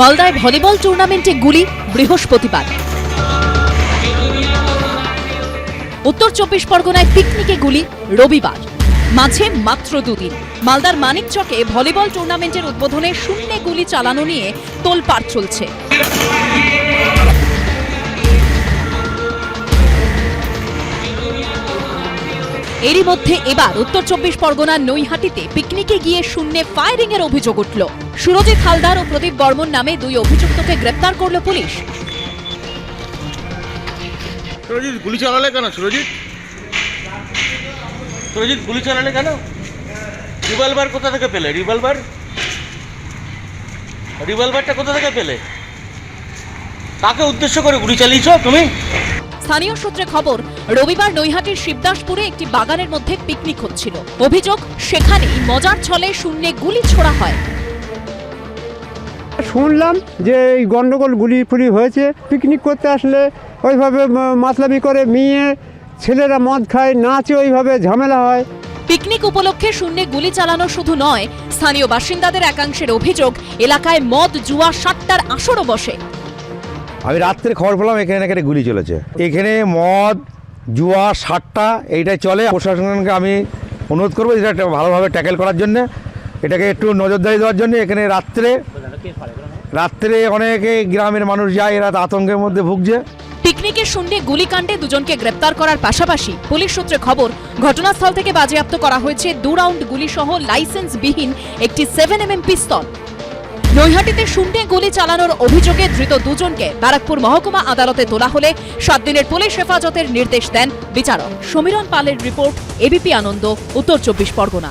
মালদায় ভলিবল টুর্নামেন্টে গুলি বৃহস্পতিবার। উত্তর চব্বিশ পরগনায় পিকনিকে গুলি রবিবার। মাঝে মাত্র দুদিন। মালদার মানিকচকে ভলিবল টুর্নামেন্টের উদ্বোধনে শূন্যে গুলি চালানো নিয়ে তোলপাড় চলছে। এরই মধ্যে এবার উত্তর চব্বিশ পরগনার নৈহাটিতে পিকনিকে গিয়ে শূন্যে ফায়ারিং এর অভিযোগ উঠল। সুরজিৎ হালদার ও প্রদীপ বর্মন নামে দুই অভিযুক্তকে গ্রেপ্তার করল পুলিশ। সুরজিৎ গুলি চালালে কেন সুরজিৎ? সুরজিৎ গুলি চালালে কেন? রিভলভার কোথা থেকে পেলে? রিভলভার? রিভলভারটা কোথা থেকে পেলে? কাকে উদ্দেশ্য করে গুলি চালিয়েছ তুমি? স্থানীয় সূত্রে খবর রবিবার নৈহাটির শিবদাসপুরে একটি বাগানের মধ্যে পিকনিক হচ্ছিল। অভিযোগ সেখানেই মজার ছলে শূন্যে গুলি ছোড়া হয়। শুনলাম যে এই গন্ডগোল গুলি ফুলি হয়েছে। পিকনিক করতে আসলে ওইভাবে মাতলামি করে মেয়ে ছেলেরা মদ খায় নাচে ওইভাবে ঝামেলা হয়। পিকনিক উপলক্ষে শূন্যে গুলি চালানো শুধু নয় স্থানীয় বাসিন্দাদের একাংশের অভিযোগ এলাকায় মদ জুয়া সাতটার আসরও বসে। আমি রাত্রে খবর পেলাম এখানে এখানে গুলি চলেছে। এখানে মদ জুয়া সাতটা এইটাই চলে। প্রশাসনকে আমি অনুরোধ করব এটা ভালোভাবে ট্যাকেল করার জন্য। এটাকে একটু নজরদারি দেওয়ার জন্য এখানে রাত্রে রাত্রে অনেকে গ্রামের মানুষ যায়, এরা আতঙ্কের মধ্যে ভুগছে। পিকনিকের শূন্যে গুলিকাণ্ডে দুজনকে গ্রেপ্তার করার পাশাপাশি পুলিশ সূত্রে খবর, ঘটনাস্থল থেকে বাজেয়াপ্ত করা হয়েছে দু রাউন্ড গুলিসহ লাইসেন্সবিহীন একটি সেভেন এম পিস্তল নৈহাটিতে শূন্যে গুলি চালানোর অভিযোগে ধৃত দুজনকে ব্যারাকপুর মহকুমা আদালতে তোলা হলে সাত দিনের পুলিশ হেফাজতের নির্দেশ দেন বিচারক। সমীরণ পালের রিপোর্ট, এবিপি আনন্দ, উত্তর চব্বিশ পরগনা।